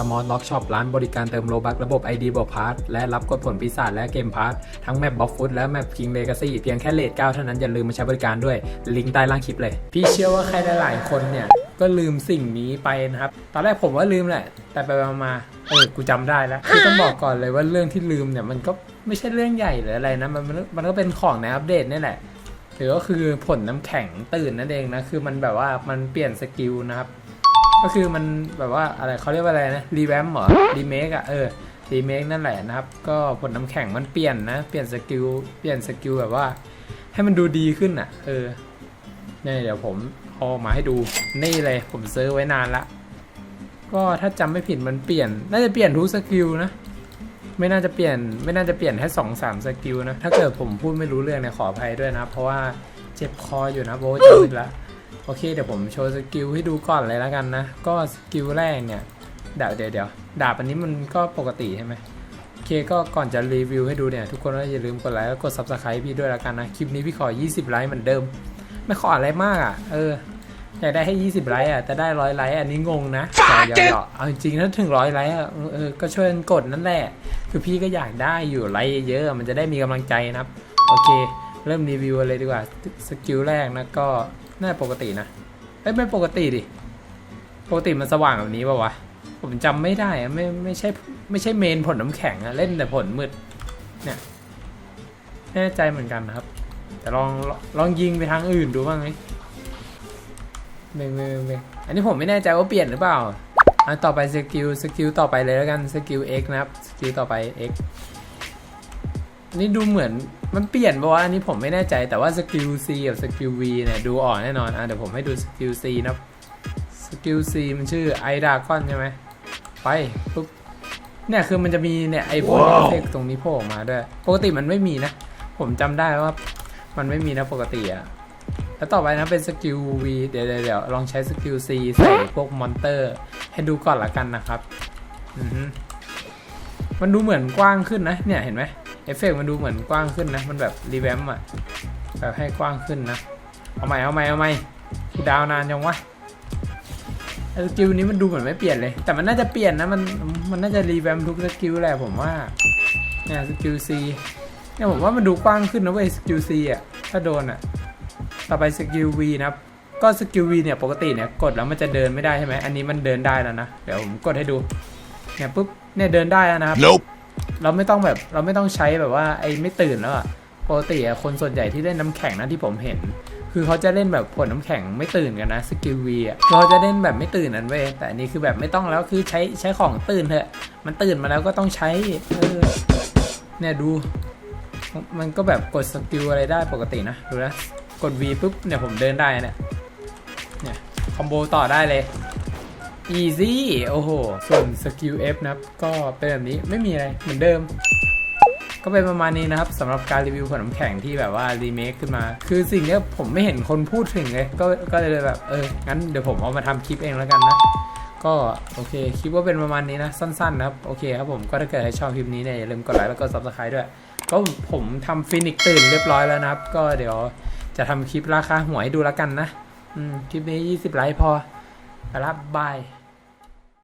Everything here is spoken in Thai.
สมอลล็อกช็อปร้านบริการเติมโลบักระบบ ID บวกพาร์ทและรับกดผลปีศาจและเกมพาร์ททั้งแมปบ็อกฟุตและแมปคิงเลกาซี่เพียงแค่เลทเก้าเท่านั้นอย่าลืมมาใช้บริการด้วย ลิงก์ใต้ล่างคลิปเลย พี่เชื่อว่าใครหลายๆคนเนี่ย ก็ลืมสิ่งนี้ไปนะครับ ตอนแรกผมว่าลืมแหละ แต่ไปมาเออกูจำได้แล้วคือต้องบอกก่อนเลยว่าเรื่องที่ลืมเนี่ยมันก็ไม่ใช่เรื่องใหญ่หรืออะไรนะมันมันมันก็เป็นของในอัปเดตนี่แหละหรือก็คือผลน้ำแข็งตื่นนั่นเองนะคือมันแบบว่ามันเปลี่ยนสกิลนะครับ ก็คือมันแบบว่าอะไรเขาเรียกว่าอะไรนะรีแวมเหรอรีเมคอะเออรีเมคนั่นแหละนะครับ ก็ผลน้ำแข็งมันเปลี่ยนนะ เปลี่ยนสกิลเปลี่ยนสกิลแบบว่า ให้มันดูดีขึ้นอะเออเนี่ยเดี๋ยวผมเอามาให้ดูนี่เลยผมซื้อไว้นานละก็ถ้าจำไม่ผิดมันเปลี่ยน น่าจะเปลี่ยนทุกสกิลนะไม่น่าจะเปลี่ยนไม่น่าจะเปลี่ยนแค่สองสามสกิลนะ ถ้าเกิดผมพูดไม่รู้เรื่องเนี่ยขออภัยด้วยนะ เพราะว่าเจ็บคออยู่นะโบทจะมืดละ โอเคเดี๋ยวผมโชว์สกิลให้ดูก่อนเลยแล้วกันนะ ก็สกิลแรกเนี่ยเดี๋ยวเดี๋ยวเดี๋ยวดาบอันนี้มันก็ปกติใช่ไหมโอเคก็ก่อนจะรีวิวให้ดูเนี่ย ทุกคนก็อย่าลืมกดไลค์แล้วกด subscribe พี่ด้วยแล้วกันนะ คลิปนี้พี่ขอ 20 ไลค์เหมือนเดิม ไม่ขออะไรมากอะ เออ อยากได้ให้ 20 ไลค์อะ แต่ได้ร้อยไลค์อันนี้งงนะเดี๋ยวเดี๋ยวเอาจริงๆถ้าถึงร้อยไลค์อะเออก็ช่วยกดนั่นแหละ คือพี่ก็อยากได้อยู่ไลค์เยอะมันจะได้มีกำลังใจนะครับ โอเค เริ่มรีวิวเลยดีกว่าสกิลแรกนะก็ น่าปกตินะเอ้ยไม่ปกติดิ ปกติมันสว่างแบบนี้ป่าวะ ผมจำไม่ได้อะไม่ไม่ใช่ไม่ใช่เมนผลน้ำแข็งอะเล่นแต่ผลมืด เนี่ยแน่ใจเหมือนกันนะครับ แต่ลองลองยิงไปทางอื่นดูบ้างไหมไม่ไม่ไม่ไม่อันนี้ผมไม่แน่ใจว่าเปลี่ยนหรือเปล่า อันต่อไปสกิลสกิลต่อไปเลยแล้วกันสกิล X นะครับสกิลต่อไป X อั นนี่ดูเหมือนมันเปลี่ยนปะวะอันนี้ผมไม่แน่ใจแต่ว่าสกิล C กับสกิล V เนี่ยดูออกแน่นอนอะเดี๋ยวผมให้ดูสกิล C นะครับสกิล C มันชื่อไอดากอนใช่ไหมไปปุ๊บเนี่ยคือมันจะมีเนี่ยไอพวกเอฟเฟกต์ตรงนี้โผล่ออกมาด้วยปกติมันไม่มีนะ ผมจำได้ว่ามันไม่มีนะปกติอะแล้วต่อไปนะเป็นสกิล V เดี๋ยวเดี๋ยวเดี๋ยวลองใช้สกิล C ใส่พวกมอนเตอร์ ให้ดูก่อนละกันนะครับอือฮึมันดูเหมือนกว้างขึ้นนะเนี่ยเห็นไหมเอฟเฟกต์มันดูเหมือนกว้างขึ้นนะ มันแบบรีแวมอะแบบให้กว้างขึ้นนะ เอาใหม่เอาใหม่เอาใหม่กูดาวนานจังวะสกิลนี้มันดูเหมือนไม่เปลี่ยนเลย แต่มันน่าจะเปลี่ยนนะ มัน มันน่าจะรีแวมทุกสกิลแหละผมว่าเนี่ยสกิล C เนี่ยผมว่ามันดูกว้างขึ้นนะเว้ยสกิล C อะ ถ้าโดนอะ ต่อไปสกิล V นะครับ ก็สกิล V เนี่ยปกติเนี่ยกดแล้วมันจะเดินไม่ได้ใช่ไหม อันนี้มันเดินได้แล้วนะ เดี๋ยวผมกดให้ดู เนี่ยปุ๊บ เนี่ยเดินได้แล้วนะครับ Nope. เราไม่ต้องแบบเราไม่ต้องใช้แบบว่าไอ้ไม่ตื่นแล้วอะปกติอะคนส่วนใหญ่ที่เล่นน้ำแข็งนะที่ผมเห็น คือเขาจะเล่นแบบผลน้ำแข็งไม่ตื่นกันนะสกิลวีอะเขาจะเล่นแบบไม่ตื่นนั่นเว้ยแต่อันนี้คือแบบไม่ต้องแล้วคือใช้ใช้ของตื่นเถอะ มันตื่นมาแล้วก็ต้องใช้เออเนี่ยดู มันก็แบบกดสกิลอะไรได้ปกตินะดูนะกด V ปุ๊บเนี่ยผมเดินได้เนี่ยเนี่ยคอมโบต่อได้เลย easy โอ้โห ส่วนสกิล F นะครับ ก็เป็นแบบนี้ไม่มีอะไรเหมือนเดิม ก็เป็นประมาณนี้นะครับสำหรับการรีวิวขนมแข็งที่แบบว่ารีเมคขึ้นมา คือสิ่งเนี้ยผมไม่เห็นคนพูดถึงเลย ก็ก็เลยแบบเออ งั้นเดี๋ยวผมเอามาทำคลิปเองแล้วกันนะก็โอเคคลิปว่าเป็นประมาณนี้นะ สั้นๆนะครับ โอเคครับผมก็ถ้าเกิดใครชอบคลิปนี้เนี่ยอย่าลืมกดไลค์แล้วก็ subscribe ด้วย ก็ผมทำฟินิกตื่นเรียบร้อยแล้วนะครับ ก็เดี๋ยวจะทำคลิปราคาหวยดูแล้วกันนะ อืม คลิปนี้ 20 ไลค์พอไปละบาย